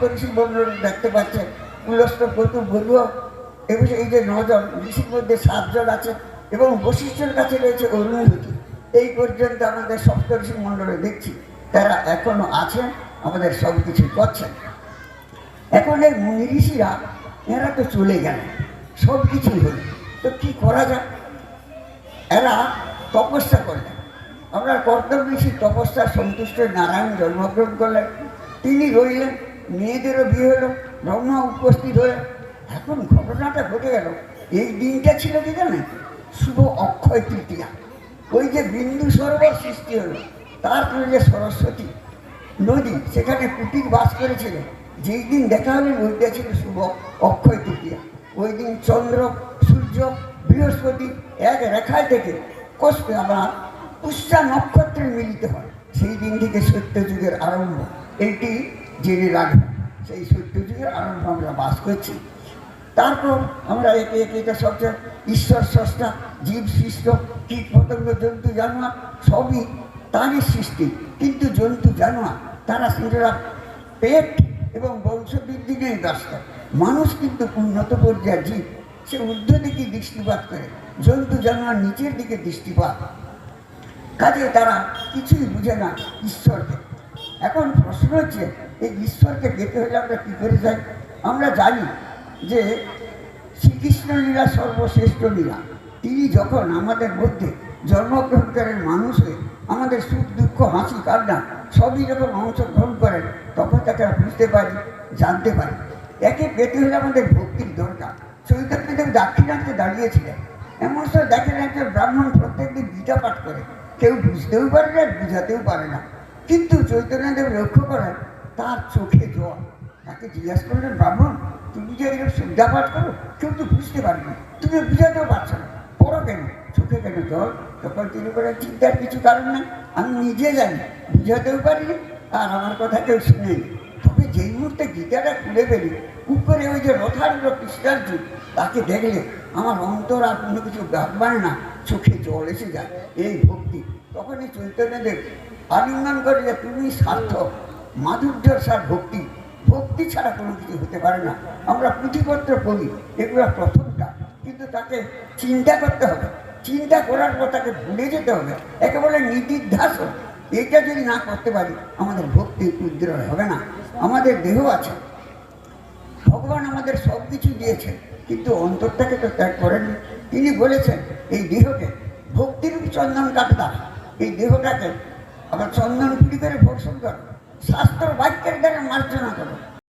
সপ্তঋষি মন্ডল দেখতে পাচ্ছেন, কুলস্থ কতু বলুয়া এবং এই যে নজন, ঋষির মধ্যে সাতজন আছে এবং বশিষ্ঠের কাছে রয়েছে অরুণভূতি এই পর্যন্ত আমাদের সপ্তঋষি মণ্ডলে দেখছি, তারা এখনও আছেন, আমাদের সব কিছু করছেন। এখন এই মুনি ঋষিরা, এরা তো চলে গেল সব কিছুই হলো। তো কি করা যায়? এরা তপস্যা করলেন আমরা কর্তব্য ঋষি তপস্যা সন্তুষ্ট, নারায়ণ জন্মগ্রহণ করলেন। তিনি রইলেন মেয়েদেরও বিয়ে হলো ব্রহ্মা উপস্থিত হয়ে। এখন ঘটনাটা ঘটে গেল। এই দিনটা ছিল কি জানেন? শুভ অক্ষয় তৃতীয়া। ওই যে বিন্দু সরোবর সৃষ্টি হলো তারপরে যে সরস্বতী নদী, সেখানে কুটির বাস করেছিল। যেই দিন দেখা হলেন ওইটা ছিল শুভ অক্ষয় তৃতীয়া। ওই দিন চন্দ্র, সূর্য, বৃহস্পতি এক রেখায় থেকে কষ্টে আমরা পুষ্যা নক্ষত্রে মিলিত হয়। সেই দিন থেকে সত্যযুগের আরম্ভ। এইটি জেনে রাখবেন সেই সত্যযুগের আরম্ভ আমরা বাস করছি। তারপর আমরা একে একে এটা সবচেয়ে ঈশ্বর স্রষ্টা, জীব সৃষ্ট, কীট পতঙ্গ, জন্তু, জানোয়ার সবই তারই সৃষ্টি। কিন্তু জন্তু, জানোয়ার তারা নিজেরা পেট এবং বংশবৃদ্ধি নিয়ে ব্যস্ত। মানুষ কিন্তু উন্নত পর্যায়ের জীব। সে ঊর্ধ্ব দিকে দৃষ্টিপাত করে। জন্তু, জানোয়ার নিচের দিকে দৃষ্টিপাত। কাজে তারা কিছুই বুঝে না ঈশ্বরকে। এখন প্রশ্ন হচ্ছে এই ঈশ্বরকে পেতে হলে আমরা কী করে যাই? আমরা জানি যে শ্রীকৃষ্ণ লীলা সর্বশ্রেষ্ঠ লীলা। তিনি যখন আমাদের মধ্যে জন্মগ্রহণ করেন মানুষ আমাদের সুখ, দুঃখ, হাসি, কান্না, সবই যখন অংশগ্রহণ করেন, তখন তাকে বুঝতে পারি, জানতে পারি। একে পেতে হলে আমাদের ভক্তির দরকার। চৈতন্যদেব দাক্ষিণাত্যে দাঁড়িয়েছিলেন। এমন সময় দেখেন একজন ব্রাহ্মণ প্রত্যেকদিন গীতা পাঠ করে। কেউ বুঝতেও পারে না, বুঝাতেও পারে না। কিন্তু চৈতন্যদেব লক্ষ্য করেন তার চোখে জল। তাকে জিজ্ঞাসা করলেন ব্রাহ্মণ, তুমি যে এরকম সুবিধা পাঠ করো, কেউ তো বুঝতে পারবে তুমি বুঝাতেও পারছ না। পড়ো কেন? চোখে কেন জল? তখন তিনি বলেন, চিন্তার কিছু কারণ নেই। আমি নিজে জানি, বুঝাতেও পারিনি আর আমার কথা কেউ শুনেনি তবে যেই মুহূর্তে গীতাটা খুলে ফেলি, উপরে ওই যে রথারূঢ় কৃষ্ণার্জুন, তাকে দেখলে আমার অন্তর আর কোনো কিছু ভাববায় না, চোখে জল এসে যায়, এই ভক্তি। তখনই চৈতন্যদেব আলিঙ্গন করে যে তুমি সার্থক মাধুর্যর সার ভক্তি ভক্তি ছাড়া কোনো কিছু হতে পারে না। আমরা পুঁথিপত্র পড়ি, এগুলো প্রথমটা। কিন্তু তাকে চিন্তা করতে হবে। চিন্তা করার পর তাকে ভুলে যেতে হবে। একেবারে নির্দিধ্যাস এটা যদি না করতে পারি, আমাদের ভক্তি উদ্দীরণ হবে না। আমাদের দেহ আছে। ভগবান আমাদের সব কিছু দিয়েছেন, কিন্তু অন্তরটাকে তো ত্যাগ করেননি। তিনি বলেছেন, এই দেহকে ভক্তিরূপ চন্দন কাটতা এই দেহটাকে আবার চন্দন পুরি করে ভর্ষণ করো। শাস্ত্র বাক্যের দ্বারা মার্জনা করো।